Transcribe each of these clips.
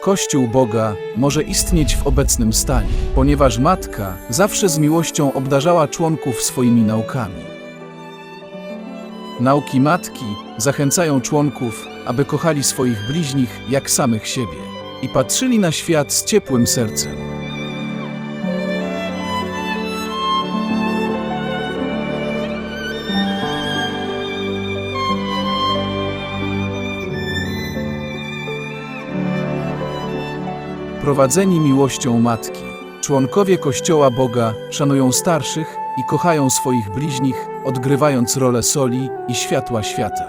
Kościół Boga może istnieć w obecnym stanie, ponieważ Matka zawsze z miłością obdarzała członków swoimi naukami. Nauki Matki zachęcają członków, aby kochali swoich bliźnich jak samych siebie i patrzyli na świat z ciepłym sercem. Prowadzeni miłością Matki, członkowie Kościoła Boga szanują starszych i kochają swoich bliźnich, odgrywając rolę soli i światła świata.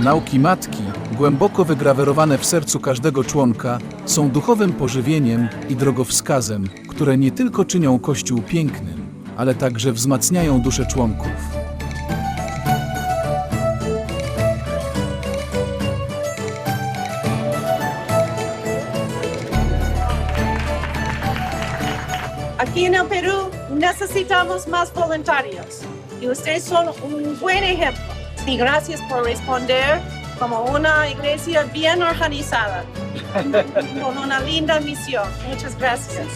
Nauki matki, głęboko wygrawerowane w sercu każdego członka, są duchowym pożywieniem i drogowskazem, które nie tylko czynią Kościół pięknym, ale także wzmacniają duszę członków. Aquí en el Perú necesitamos más voluntarios y ustedes son un buen ejemplo. Y gracias por responder como una iglesia bien organizada, con una linda misión. Muchas gracias.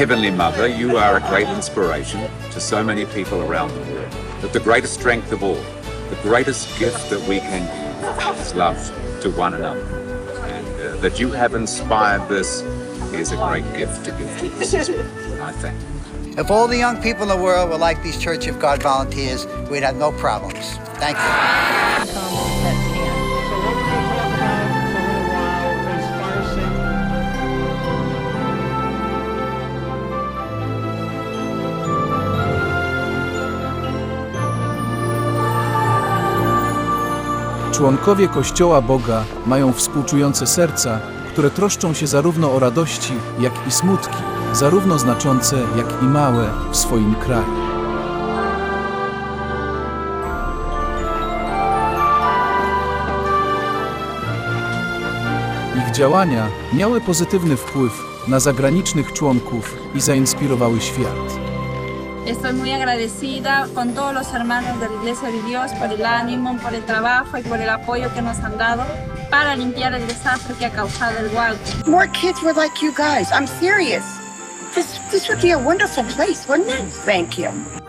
Heavenly Mother, you are a great inspiration to so many people around the world. But the greatest strength of all, the greatest gift that we can give is love to one another. And uh, that you have inspired this is a great gift to give to us. I thank you. If all the young people in the world were like these Church of God volunteers, we'd have no problems. Thank you. Członkowie Kościoła Boga mają współczujące serca, które troszczą się zarówno o radości, jak i smutki, zarówno znaczące, jak i małe w swoim kraju. Ich działania miały pozytywny wpływ na zagranicznych członków i zainspirowały świat. Estoy muy agradecida con todos los hermanos de la Iglesia de Dios por el ánimo, por el trabajo y por el apoyo que nos han dado para limpiar el desastre que ha causado el Hualco. more kids were like you guys. I'm serious. This this would be a wonderful place, wouldn't it? Thank you.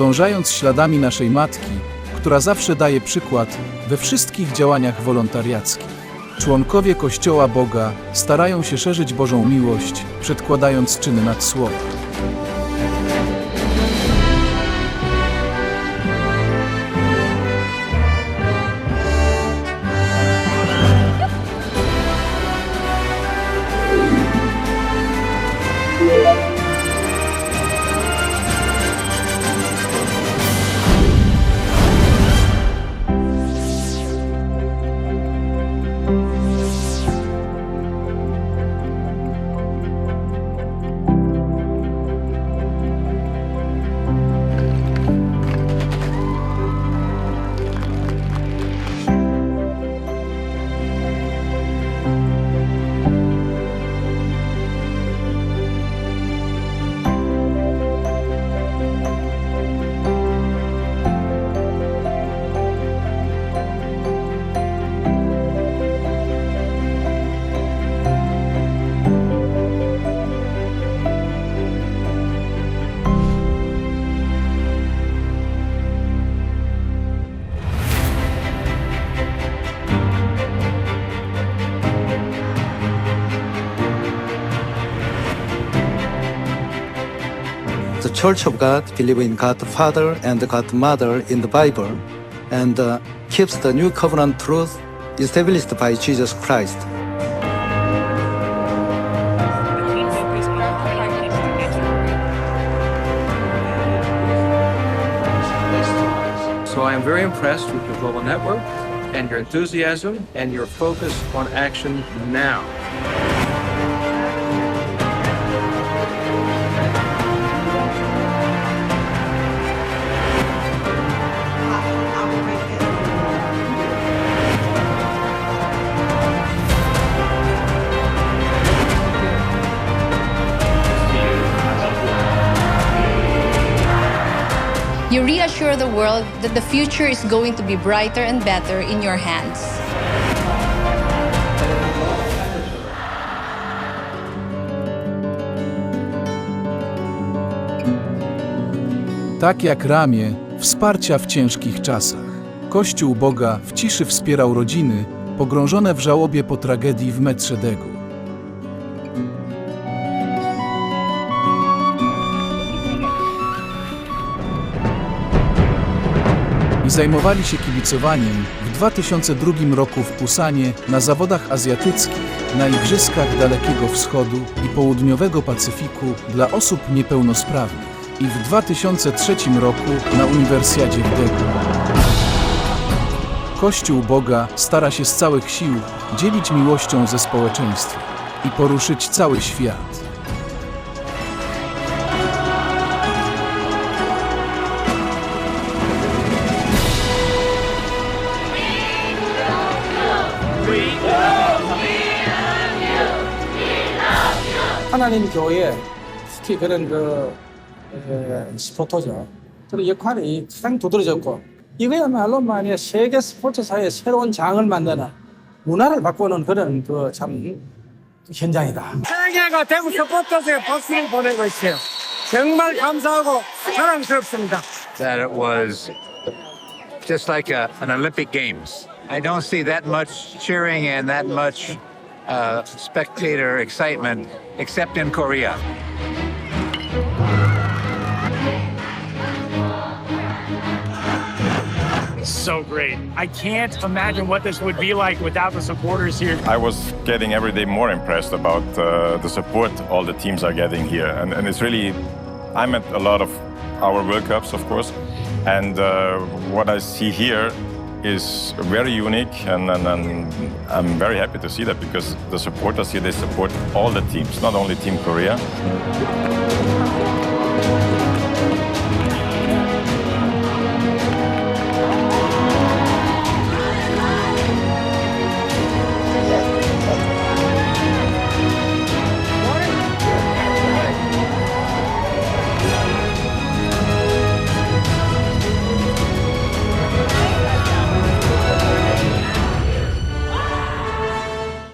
Podążając śladami naszej matki, która zawsze daje przykład we wszystkich działaniach wolontariackich. Członkowie Kościoła Boga starają się szerzyć Bożą miłość, przedkładając czyny nad słowa. Church of God believes in God the Father and God the Mother in the Bible and uh, keeps the new covenant truth established by Jesus Christ. So I am very impressed with your global network and your enthusiasm and your focus on action now. You reassure the world that the future is going to be brighter and better in your hands. Tak jak ramię wsparcia w ciężkich czasach. Kościół Boga w ciszy wspierał rodziny pogrążone w żałobie po tragedii w metrze Zajmowali się kibicowaniem w 2002 roku w Pusanie na zawodach azjatyckich, na Igrzyskach Dalekiego Wschodu i Południowego Pacyfiku dla osób niepełnosprawnych i w 2003 roku na Uniwersjadzie w Degu. Kościół Boga stara się z całych sił dzielić miłością ze społeczeństwem i poruszyć cały świat. 하나님 교회 특히 그런 그 에, 스포터죠. 그런 역할이 가장 두드러졌고 이거야말로 만약 세계 스포츠사의 새로운 장을 만드는 문화를 바꾸는 그런 그 참 현장이다. 사랑해가 대구 스포터스에 박수를 보내고 있어요. 정말 감사하고 사랑스럽습니다. that it was just like a, an Olympic Games. I don't see that much cheering and that much uh, spectator excitement except in Korea. So great. I can't imagine what this would be like without the supporters here. I was getting every day more impressed about uh, the support all the teams are getting here. And, and it's really, I'm at a lot of our World Cups, of course. And uh, what I see here is very unique. And, and, and I'm very happy to see that because the supporters here, they support all the teams, not only Team Korea.